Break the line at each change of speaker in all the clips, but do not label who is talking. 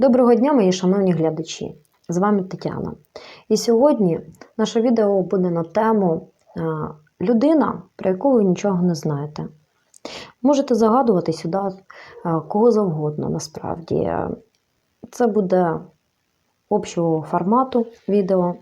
Доброго дня, мої шановні глядачі! З вами Тетяна. І сьогодні наше відео буде на тему е, людина, про яку ви нічого не знаєте. Можете загадувати сюди е, кого завгодно, насправді. Це буде общого формату відео,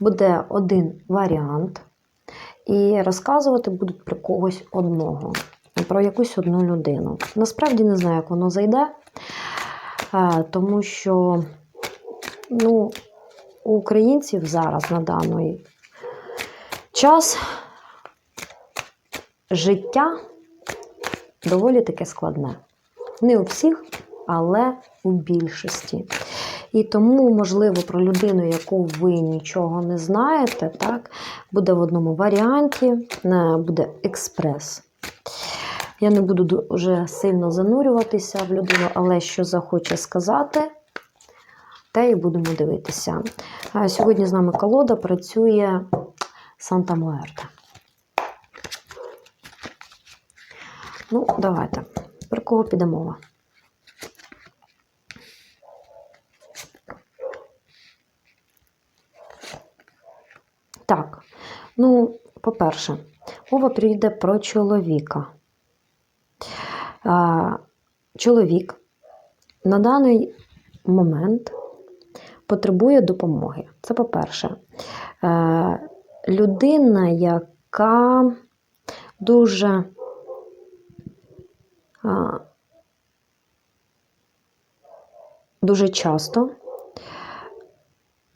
буде один варіант, і розказувати будуть про когось одного, про якусь одну людину. Насправді не знаю, як воно зайде. Е, тому що ну, у українців зараз на даний час життя доволі таке складне. Не у всіх, але у більшості. І тому, можливо, про людину, яку ви нічого не знаєте, так, буде в одному варіанті, е, буде експрес. Я не буду дуже сильно занурюватися в людину, але що захоче сказати, те і будемо дивитися. Сьогодні з нами колода працює Санта Муерта. Ну, давайте. Про кого піде мова? Так, ну, по-перше, мова прийде про чоловіка. Чоловік на даний момент потребує допомоги. Це по-перше, Е, людина, яка дуже дуже часто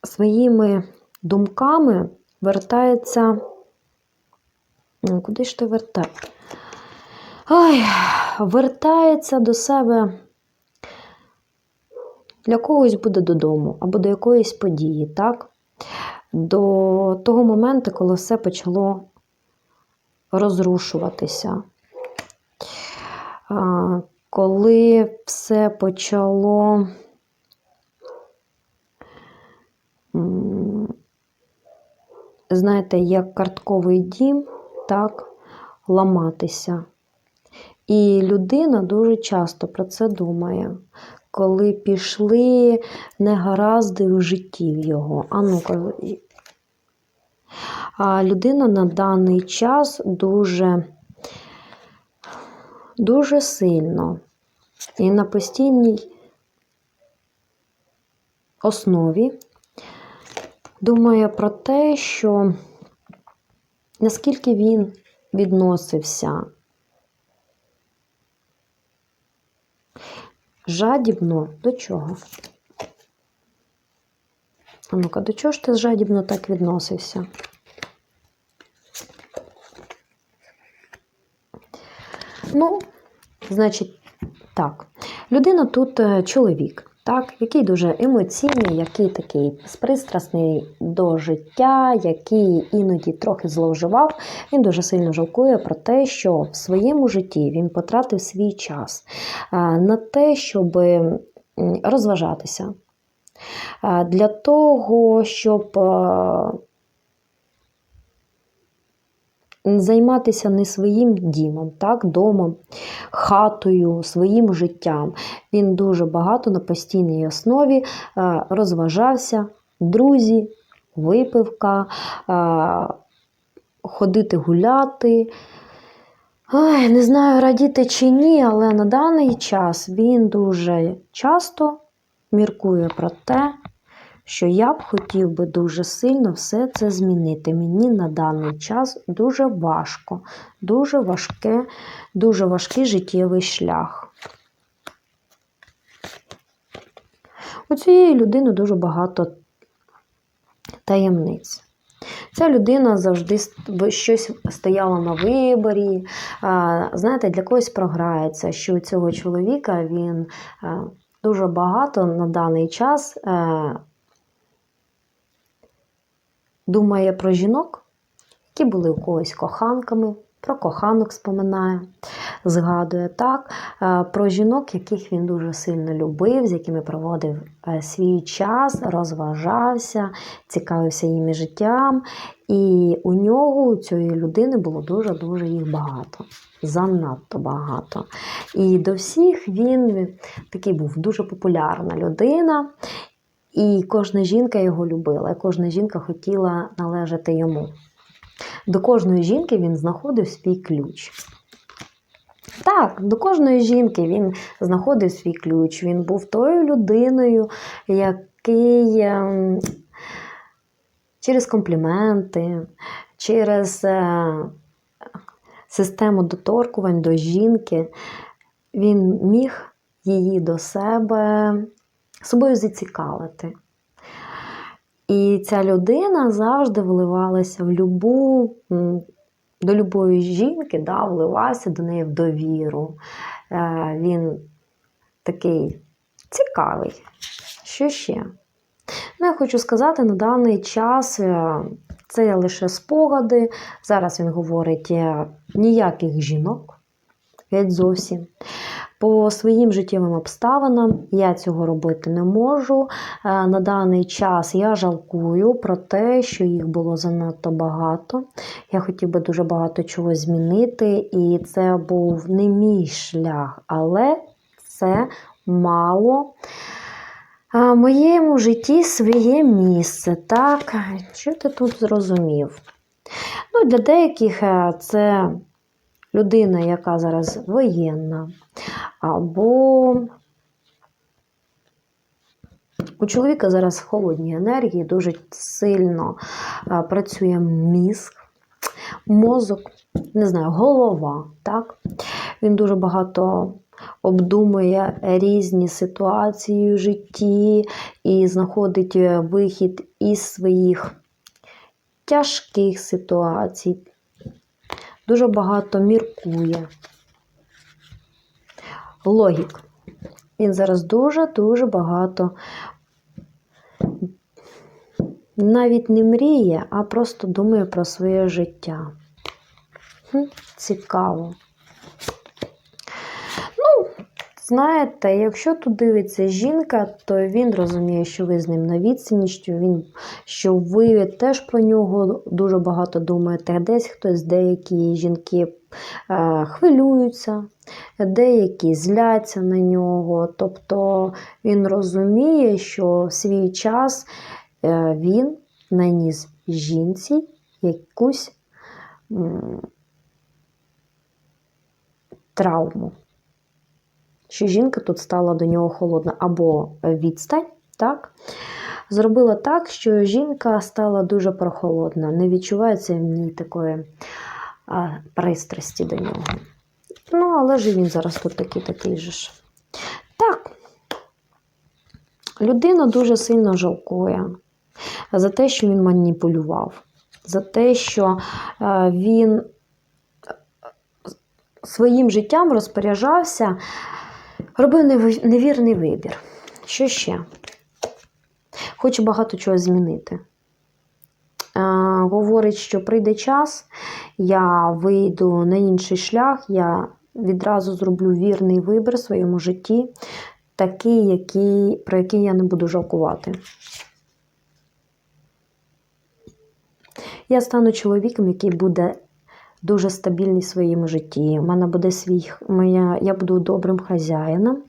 своїми думками вертається. Ну, Куди ж ти вертаєш? Ой, вертається до себе. Для когось буде додому або до якоїсь події, так? До того моменту, коли все почало розрушуватися. Коли все почало знаєте, як картковий дім, так, ламатися. І людина дуже часто про це думає, коли пішли негаразди в житті в його. А ну, а людина на даний час дуже, дуже сильно і на постійній основі думає про те, що наскільки він відносився жадібно до чого? А ну-ка, до чого ж ти жадібно так відносився? Ну, значить, так. Людина тут е, чоловік, так, який дуже емоційний, який такий спристрасний до життя, який іноді трохи зловживав. Він дуже сильно жалкує про те, що в своєму житті він потратив свій час на те, щоб розважатися. Для того, щоб займатися не своїм дімом, так, домом, хатою, своїм життям. Він дуже багато на постійній основі е, розважався, друзі, випивка, е, ходити гуляти. Ой, не знаю, радіти чи ні, але на даний час він дуже часто міркує про те, що я б хотів би дуже сильно все це змінити. Мені на даний час дуже важко, дуже важке, дуже важкий життєвий шлях. У цієї людини дуже багато таємниць. Ця людина завжди щось стояла на виборі. Знаєте, для когось програється, що у цього чоловіка він е, дуже багато на даний час е, думає про жінок, які були у когось коханками, про коханок споминає, згадує так, е, про жінок, яких він дуже сильно любив, з якими проводив е, свій час, розважався, цікавився їм життям. І у нього, у цієї людини, було дуже-дуже їх багато. Занадто багато. І до всіх він такий був дуже популярна людина. І кожна жінка його любила, і кожна жінка хотіла належати йому. До кожної жінки він знаходив свій ключ. Так, до кожної жінки він знаходив свій ключ. Він був тою людиною, який ем, через компліменти, через е, систему доторкувань до жінки, він міг її до себе собою зацікавити. І ця людина завжди вливалася в любу, до любої жінки, да, вливався до неї в довіру. Е, Він такий цікавий. Що ще? Ну, я хочу сказати, на даний час е, це лише спогади. Зараз він говорить е, ніяких жінок, геть зовсім. По своїм життєвим обставинам я цього робити не можу. Е, На даний час я жалкую про те, що їх було занадто багато. Я хотів би дуже багато чого змінити, і це був не мій шлях, але це мало в моєму житті своє місце. Так, що ти тут зрозумів? Ну, для деяких е, це людина, яка зараз воєнна, або у чоловіка зараз холодні енергії, дуже сильно працює мізк, мозок, не знаю, голова. Так? Він дуже багато обдумує різні ситуації в житті і знаходить е, вихід із своїх тяжких ситуацій. Дуже багато міркує. Логік. Він зараз дуже-дуже багато навіть не мріє, а просто думає про своє життя. Хм, цікаво. Ну, знаєте, якщо тут дивиться жінка, то він розуміє, що ви з ним на відстані, що, він, що ви теж про нього дуже багато думаєте. Десь хтось, деякі жінки е, хвилюються, деякі зляться на нього. Тобто він розуміє, що в свій час е, він наніс жінці якусь травму. Що жінка тут стала до нього холодна або відстань, так? Зробила так, що жінка стала дуже прохолодна, не відчувається в ній такої а, пристрасті до нього. Ну, але ж він зараз тут такий такий же ж. Так, людина дуже сильно жалкує за те, що він маніпулював, за те, що е, він своїм життям розпоряджався, робив невірний вибір. Що ще? Хоче багато чого змінити. Говорить, що прийде час, я вийду на інший шлях, я відразу зроблю вірний вибір в своєму житті, такий, який, про який я не буду жалкувати. Я стану чоловіком, який буде дуже стабільний в своєму житті. У мене буде свій, моя, я буду добрим хазяїном, у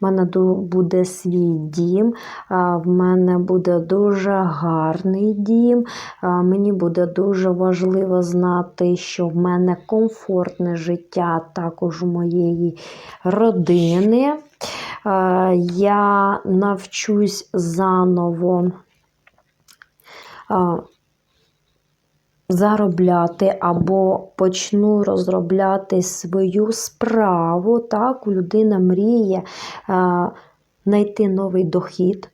мене буде свій дім, в мене буде дуже гарний дім. Мені буде дуже важливо знати, що в мене комфортне життя також у моєї родини. Я навчусь заново. Заробляти або почну розробляти свою справу. Так, людина мріє е, знайти новий дохід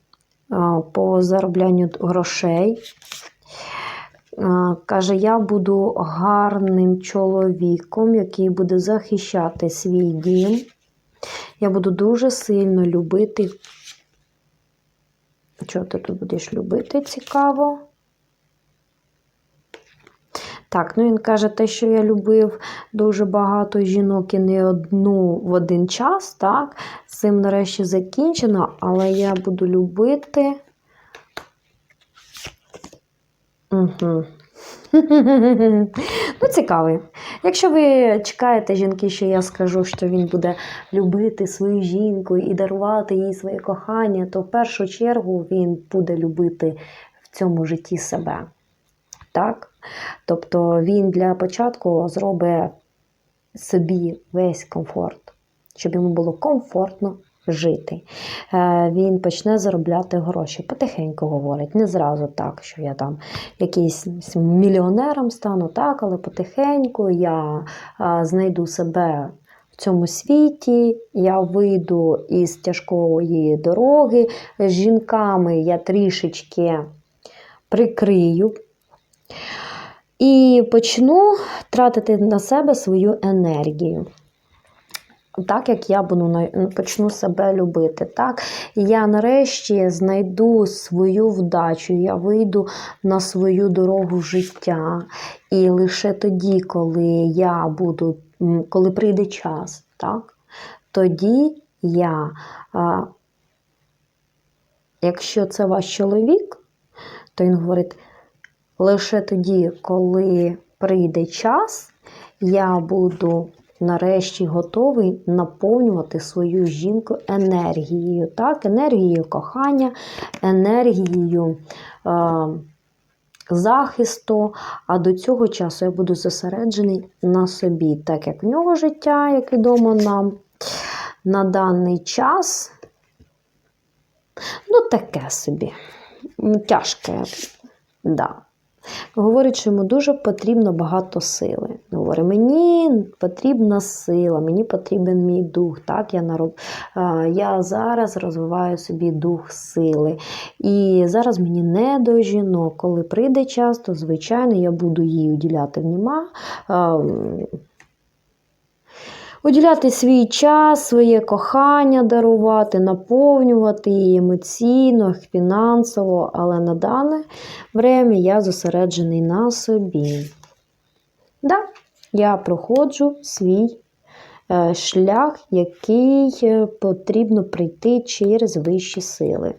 е, по зароблянню грошей. Е, Каже, я буду гарним чоловіком, який буде захищати свій дім. Я буду дуже сильно любити. Чого ти тут будеш любити? Цікаво. Так, ну він каже, те, що я любив дуже багато жінок і не одну в один час, так, з цим нарешті закінчено, але я буду любити. Угу. Ну, цікавий. Якщо ви чекаєте жінки, що я скажу, що він буде любити свою жінку і дарувати їй своє кохання, то в першу чергу він буде любити в цьому житті себе. Так? Тобто він для початку зробить собі весь комфорт, щоб йому було комфортно жити. Е, Він почне заробляти гроші. Потихеньку говорить, не зразу так, що я там якийсь мільйонером стану, так, але потихеньку я е, знайду себе. В цьому світі я вийду із тяжкої дороги. З жінками я трішечки прикрию і почну тратити на себе свою енергію. Так як я буду почну себе любити. Так? Я нарешті знайду свою вдачу, я вийду на свою дорогу життя. І лише тоді, коли я буду, коли прийде час, так? тоді я, а, якщо це ваш чоловік, то він говорить, лише тоді, коли прийде час, я буду нарешті готовий наповнювати свою жінку енергією. Так? Енергією кохання, енергією е, захисту. А до цього часу я буду зосереджений на собі, так як в нього життя, як відомо нам, на даний час. Ну, таке собі. Тяжке. Да. Говорить, що йому дуже потрібно багато сили. Говорить, мені потрібна сила, мені потрібен мій дух. Так, я, нароб... я зараз розвиваю собі дух сили. І зараз мені не до жінок. Коли прийде час, то звичайно я буду їй уділяти вніма. Уділяти свій час, своє кохання дарувати, наповнювати її емоційно, фінансово, але на дане время я зосереджений на собі. Да, я проходжу свій е, шлях, який е, потрібно прийти через вищі сили.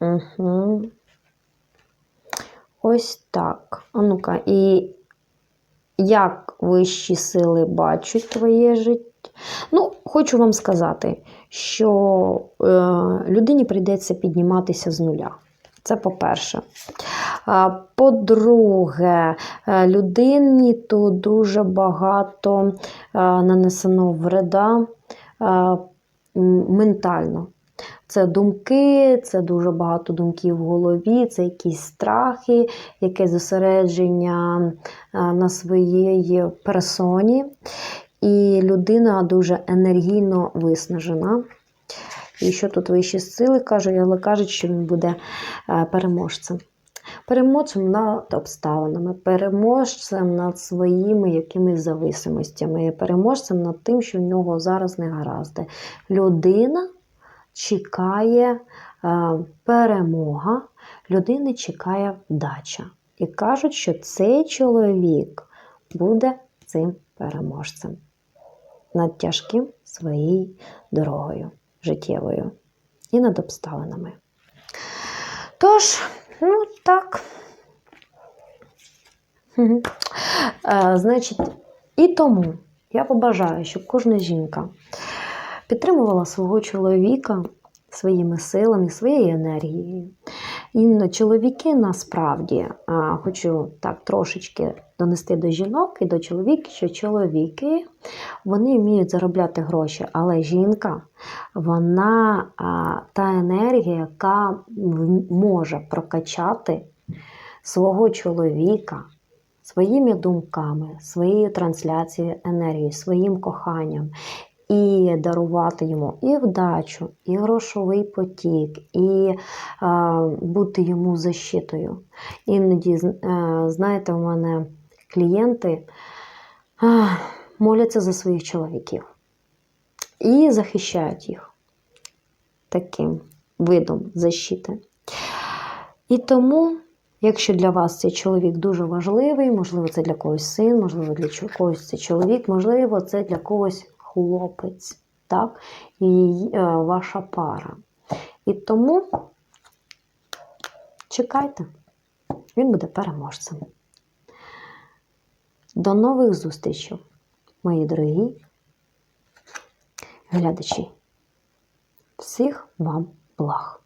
Угу. Ось так. А ну-ка, і як вищі сили бачать твоє життя. Ну, хочу вам сказати, що е, людині прийдеться підніматися з нуля. Це по-перше. По-друге, е, людині тут дуже багато е, нанесено вреда е, ментально. Це думки, це дуже багато думків в голові, це якісь страхи, якесь зосередження е, на своїй персоні. І людина дуже енергійно виснажена. І що тут вищі сили кажуть, але кажуть, що він буде е, переможцем. Переможцем над обставинами, переможцем над своїми якимись зависимостями, переможцем над тим, що в нього зараз не гаразди. Людина чекає е, перемога, людини чекає вдача. І кажуть, що цей чоловік буде цим переможцем над тяжким своєю дорогою життєвою і над обставинами. Тож, ну так. Е, Значить, і тому я побажаю, щоб кожна жінка підтримувала свого чоловіка своїми силами, своєю енергією. І чоловіки насправді а, хочу так трошечки донести до жінок і до чоловіків, що чоловіки вони вміють заробляти гроші, але жінка вона а, та енергія, яка може прокачати свого чоловіка своїми думками, своєю трансляцією енергії, своїм коханням. І дарувати йому і вдачу, і грошовий потік, і а, бути йому защитою. Іноді, е, знаєте, у мене клієнти а, моляться за своїх чоловіків і захищають їх таким видом защити. І тому Якщо для вас цей чоловік дуже важливий, можливо, це для когось син, можливо, для когось це чоловік, можливо, це для когось хлопець, так? І е, ваша пара. І тому чекайте, він буде переможцем. До нових зустрічей, мої дорогі глядачі. Всіх вам благ!